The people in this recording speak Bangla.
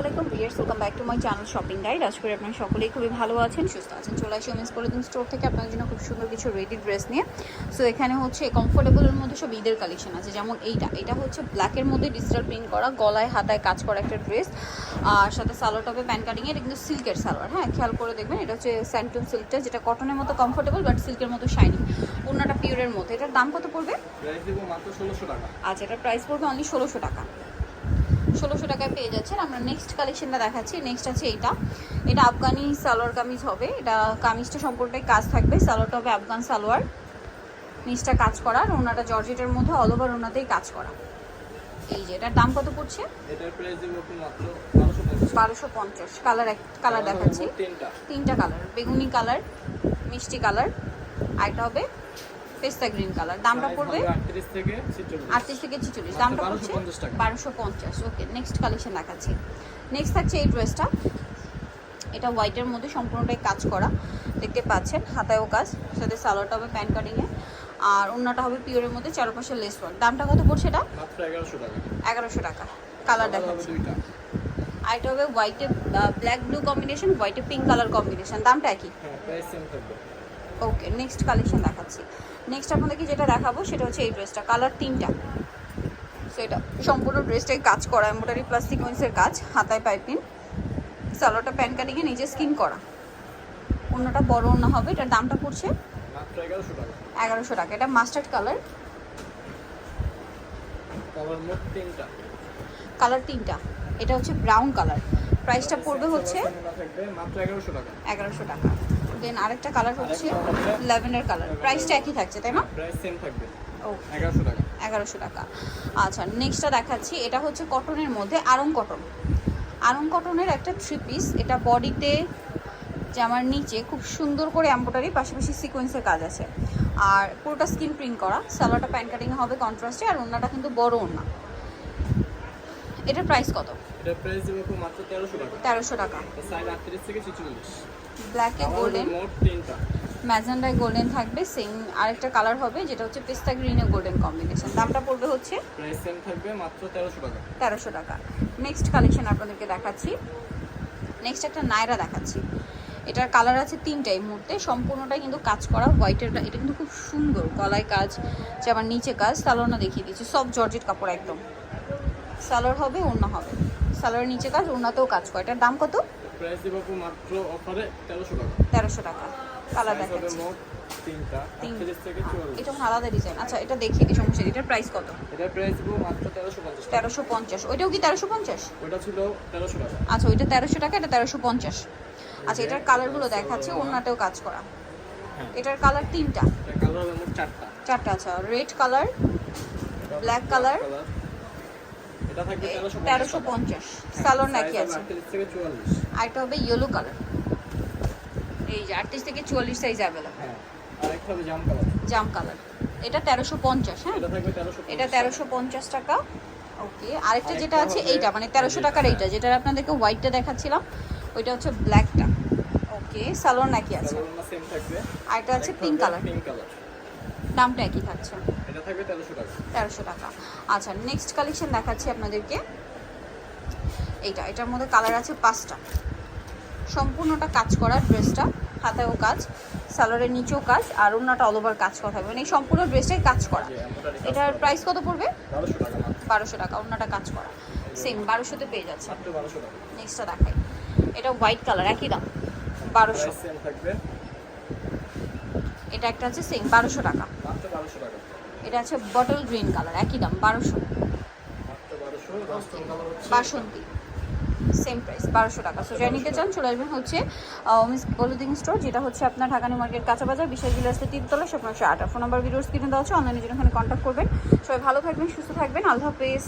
আলাইকুম viewers welcome back to my channel shopping guide. আজ করে আপনারা সকলেই খুবই ভালো আছেন সুস্থ আছেন চলে আসি ওমেন্স পলিথিন স্টোর থেকে। আপনার জন্য খুব সুন্দর কিছু রেডি ড্রেস নিয়ে। সো এখানে হচ্ছে কমফোর্টেবলের মধ্যে সব ঈদের কালেকশন আছে যেমন এইটা। এটা হচ্ছে ব্ল্যাকের মধ্যে ডিজিটাল প্রিন্ট করা গলায় হাতায় কাজ করা একটা ড্রেস আর সাথে সালোয়ার টপে প্যান্ট কাটিং এটা কিন্তু সিল্কের সালোয়ার হ্যাঁ খেয়াল করে দেখবেন এটা হচ্ছে স্যান্টুন সিল্কটা যেটা কটনের মতো কমফোর্টেবল বাট সিল্কের মতো শাইনি অন্যটা পিওরের মধ্যে। এটার দাম কত পড়বে? আচ্ছা এটার প্রাইস পড়বে অনলি ষোলোশো টাকা। ষোলোশো টাকায় পেয়ে যাচ্ছেন। আমরা নেক্সট কালেকশনটা দেখাচ্ছি। নেক্সট আছে এটা। এটা আফগানি সালোয়ার কামিজ হবে। এটা কামিজটা সম্পূর্ণটাই কাজ থাকবে। সালোয়ারটা হবে আফগান সালোয়ার। নিচটা কাজ করা। আর ওনাটা জর্জেটের মধ্যে অল ওভার ওনাতেই কাজ করা। এই যে এটার দাম কত পড়ছে? এটার প্রাইস বারোশো পঞ্চাশ। কালার এক কালার দেখাচ্ছি। তিনটা। তিনটা কালার বেগুনি কালার মিষ্টি কালার আর একটা হবে পেস্তা গ্রিন কালার। দামটা পড়বে? আটত্রিশ থেকে ছিচল্লিশ। আটত্রিশ থেকে ছিচল্লিশ। দামটা পড়ছে 1250 বারোশো পঞ্চাশ। ওকে নেক্সট কালেকশন দেখাচ্ছি। নেক্সট থাকছে এই ড্রেসটা এটা হোয়াইটের মধ্যে সম্পূর্ণটাই কাজ করা। দেখতে পাচ্ছেন হাতায়ও কাজ। সাথে সালোয়ারটা হবে প্যান্ট কাটিংয়ে আর অন্যটা হবে পিওরের মধ্যে চারপাশে লেস ওয়ার্ক দামটা কত পড়ছে এটা? মাত্র এগারোশো টাকা। এগারোশো টাকা। কালার কালার দেখাচ্ছি। আর এটা হবে হোয়াইটে ব্ল্যাক ব্লু কম্বিনেশন হোয়াইটে পিঙ্ক কালার কম্বিনেশন দামটা একই? হ্যাঁ প্রাইস সেম থাকবে। ওকে নেক্সট কালেকশন দেখাচ্ছি। নেক্সট আপনাদেরকে যেটা দেখাবো সেটা হচ্ছে এই ড্রেসটা কালার তিনটা। সো এটা সম্পূর্ণ ড্রেসটাই কাজ করা এম্ব্রয়ডারি প্লাস সিকোয়েন্সের কাজ হাতায় পাইপিং সালোয়ারটা প্যান্ট কাটিংয়ে নিজে স্কিন করা। অন্যটা বড় অন্য হবে এটার দামটা পড়ছে এগারোশো টাকা। এটা মাস্টার্ড কালার কালার তিনটা। এটা হচ্ছে ব্রাউন কালার প্রাইসটা পড়বে হচ্ছে টাকা। এগারোশো টাকা। দেন আরেকটা কালার হচ্ছে লেভেনের কালার প্রাইসটা একই থাকছে তাই না? প্রাইস সেম থাকবে। ও এগারোশো টাকা। আচ্ছা নেক্সটটা দেখাচ্ছি। এটা হচ্ছে কটনের মধ্যে আরং কটন আরং কটনের একটা থ্রি পিস এটা বডিতে জামার নিচে খুব সুন্দর করে এম্ব্রয়ডারি পাশাপাশি সিকোয়েন্সের কাজ আছে। আর পুরোটা স্কিন প্রিন্ট করা। সালোয়ারটা প্যান্ট কাটিং হবে কন্ট্রাস্টে আর ওনাটা কিন্তু বড় ওনা এটার প্রাইস কত? এটার প্রাইস দেবো মাত্র তেরোশো টাকা। তেরোশো টাকা। সাইজ আটত্রিশ থেকে ছিচল্লিশ। ব্ল্যাকে কালার গোল্ডেন মোট তিনটা। ম্যাজেন্ডায় গোল্ডেন থাকবে সেম আরেকটা কালার হবে যেটা হচ্ছে পেস্তা গ্রিনে গোল্ডেন কম্বিনেশন দামটা পড়বে হচ্ছে প্রাইস সেম থাকবে মাত্র তেরোশো টাকা। তেরোশো টাকা। নেক্সট কালেকশন আপনাদেরকে দেখাচ্ছি। নেক্সট একটা নায়রা দেখাচ্ছি। এটার কালার আছে তিনটাই মুহূর্তে। সম্পূর্ণটাই কিন্তু কাজ করা হোয়াইটের এটা কিন্তু খুব সুন্দর। গলায় কাজ যে আমার নিচে কাজ সালোয়ারটা দেখিয়ে দিচ্ছি। সব জর্জেট কাপড় একদম। সালোয়ার হবে অন্য হবে। সালোয়ারের নিচে কাজ অন্যতেও কাজ করে। এটার দাম কত? প্রাইস দেবো আপনি মাত্র অফারে তেরোশো টাকা। তেরোশো টাকা। কালার দেখাচ্ছি। তিনটা এটা আলাদা ডিজাইন আচ্ছা এটা দেখিয়ে দিই সমস্যা। এটার প্রাইস কত? এটার প্রাইস দেবো মাত্র ওইটাও কি ওটা ছিল টাকা। আচ্ছা ওইটা তেরোশো টাকা এটা তেরোশো পঞ্চাশ। আচ্ছা এটার কালারগুলো দেখাচ্ছে কাজ করা। হ্যাঁ। এটার কালার তিনটা। কালার চারটা। চারটা আচ্ছা। Red colour black color? এটা তেরোশো পঞ্চাশ। সালোর নাকি আছে? চুয়াল্লিশ। আরেকটা হবে ইয়েলো কালার এই যে আটত্রিশ থেকে চুয়াল্লিশ সাইজ অ্যাভেলেবল আর জাম কালার এটা তেরোশো পঞ্চাশ হ্যাঁ? এটা তেরোশো পঞ্চাশ। টাকা। ওকে আরেকটা যেটা আছে এইটা মানে তেরোশো টাকার এইটা যেটা আপনাদেরকে হোয়াইটটা দেখাচ্ছিলাম ওইটা হচ্ছে ব্ল্যাকটা ওকে সালোয়ার নাকি আছে? আর এটা আছে পিঙ্ক কালার পিঙ্ক কালার দামটা একই থাকছে। এটা থাকবে তেরোশো টাকা। আচ্ছা নেক্সট কালেকশন দেখাচ্ছি আপনাদেরকে। এইটা এটার মধ্যে কালার আছে পাঁচটা। সম্পূর্ণটা কাজ করা ড্রেসটা হাতেও কাজ সালোয়ারের নিচেও কাজ আর অন্যটা অল ওভার কাজ করা থাকবে। মানে এই সম্পূর্ণ ড্রেসটাই কাজ করা। এটার প্রাইস কত পড়বে? বারোশো টাকা অন্যটা কাজ করা। সেম বারোশোতে পেয়ে যাচ্ছে। নেক্সটটা দেখাই। এটা হোয়াইট কালার একই দাম। বারোশো। এটা একটা আছে সেম বারোশো টাকা। বারোশো টাকা। এটা আছে বটল গ্রিন কালার একই দাম, বারোশো। বাসন্তী। সেম প্রাইস বারোশো টাকা। সো যাই নিতে চান, চলে আসবেন হচ্ছে মিস ক্লোদিং স্টোর যেটা হচ্ছে আপনার ঢাকানি মার্কেট কাঁচা বাজার, বিশাল জিলাসে তিনতলা সে আপনার আট। ফোন নাম্বার ভিডিও স্ক্রিনে দেওয়া আছে অনলাইনে জন্য এখানে কন্ট্যাক্ট করবেন। সবাই ভালো থাকবেন, সুস্থ থাকবেন। আল্লাহ হাফেজ।